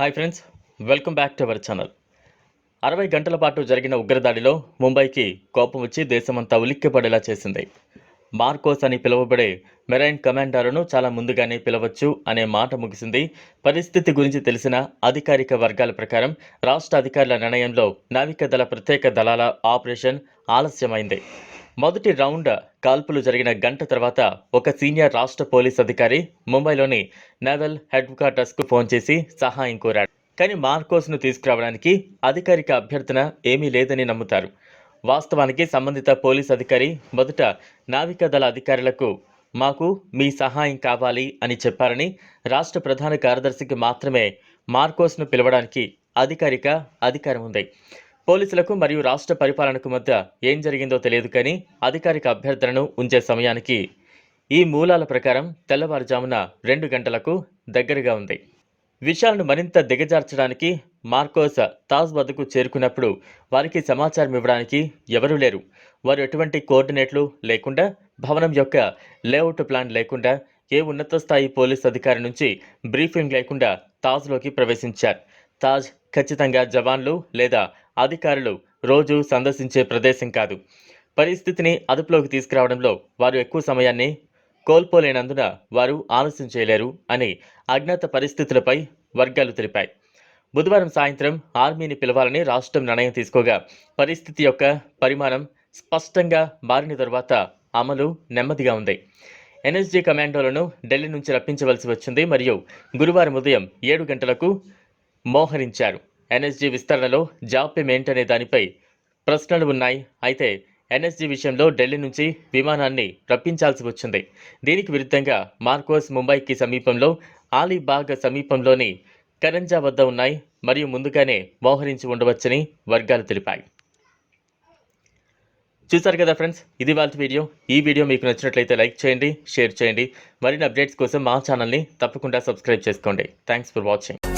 Hi friends welcome back to our channel అరవై గంటల పాటు జరిగిన ఉగ్రదాడిలో ముంబైకి కోపం వచ్చి దేశమంతా ఉలిక్కిపడేలా చేసింది. మార్కోస్ అని పిలువబడే మెరైన్ కమాండర్ను చాలా ముందుగానే పిలవచ్చు అనే మాట ముగిసింది. పరిస్థితి గురించి తెలిసిన అధికారిక వర్గాల ప్రకారం రాష్ట్ర అధికారుల నిర్ణయంలో నావికాదళ ప్రత్యేక దళాల ఆపరేషన్ ఆలస్యమైంది. మొదటి రౌండ్ కాల్పులు జరిగిన గంట తర్వాత ఒక సీనియర్ రాష్ట్ర పోలీస్ అధికారి ముంబైలోని నేవల్ హెడ్ క్వార్టర్స్కు ఫోన్ చేసి సహాయం కోరాడు. కానీ మార్కోస్ను తీసుకురావడానికి అధికారిక అభ్యర్థన ఏమీ లేదని నమ్ముతారు. వాస్తవానికి సంబంధిత పోలీస్ అధికారి మొదట నావికాదళ అధికారులకు మాకు మీ సహాయం కావాలి అని చెప్పారని రాష్ట్ర ప్రధాన కార్యదర్శికి మాత్రమే మార్కోస్ను పిలవడానికి అధికారిక అధికారం ఉంది. పోలీసులకు మరియు రాష్ట్ర పరిపాలనకు మధ్య ఏం జరిగిందో తెలియదు కానీ అధికారిక అభ్యర్థనను ఉంచే సమయానికి ఈ మూలాల ప్రకారం తెల్లవారుజామున రెండు గంటలకు దగ్గరగా ఉంది. విషయాలను మరింత దిగజార్చడానికి మార్కోస్ తాజ్ వద్దకు చేరుకున్నప్పుడు వారికి సమాచారం ఇవ్వడానికి ఎవరూ లేరు. వారు ఎటువంటి కోఆర్డినేట్లు లేకుండా భవనం యొక్క లేఅవుట్ ప్లాన్ లేకుండా ఏ ఉన్నత స్థాయి పోలీస్ అధికారి నుంచి బ్రీఫింగ్ లేకుండా తాజ్లోకి ప్రవేశించారు. తాజ్ ఖచ్చితంగా జవాన్లు లేదా అధికారులు రోజు సందర్శించే ప్రదేశం కాదు. పరిస్థితిని అదుపులోకి తీసుకురావడంలో వారు ఎక్కువ సమయాన్ని కోల్పోలేనందున వారు ఆలస్యం చేయలేరు అని అజ్ఞాత పరిస్థితులపై వర్గాలు తెలిపాయి. బుధవారం సాయంత్రం ఆర్మీని పిలవాలని రాష్ట్రం నిర్ణయం తీసుకోగా పరిస్థితి యొక్క పరిమాణం స్పష్టంగా మారిన తర్వాత అమలు నెమ్మదిగా ఉంది. ఎన్ఎస్జీ కమాండోలను ఢిల్లీ నుంచి రప్పించవలసి వచ్చింది మరియు గురువారం ఉదయం ఏడు గంటలకు మోహరించారు. ఎన్ఎస్జీ విస్తరణలో జాప్యం ఏంటనే దానిపై ప్రశ్నలు ఉన్నాయి. అయితే ఎన్ఎస్జీ విషయంలో ఢిల్లీ నుంచి విమానాన్ని రప్పించాల్సి వచ్చింది. దీనికి విరుద్ధంగా మార్కోస్ ముంబైకి సమీపంలో ఆలీబాగ్ సమీపంలోని కరంజా వద్ద ఉన్నాయి. మరియు ముందుగానే మోహరించి ఉండవచ్చని వర్గాలు తెలిపాయి. చూసారు కదా ఫ్రెండ్స్ ఇది వాళ్ళ వీడియో. ఈ వీడియో మీకు నచ్చినట్లయితే లైక్ చేయండి షేర్ చేయండి. మరిన్ని అప్డేట్స్ కోసం మా ఛానల్ని తప్పకుండా సబ్స్క్రైబ్ చేసుకోండి. Thanks for watching.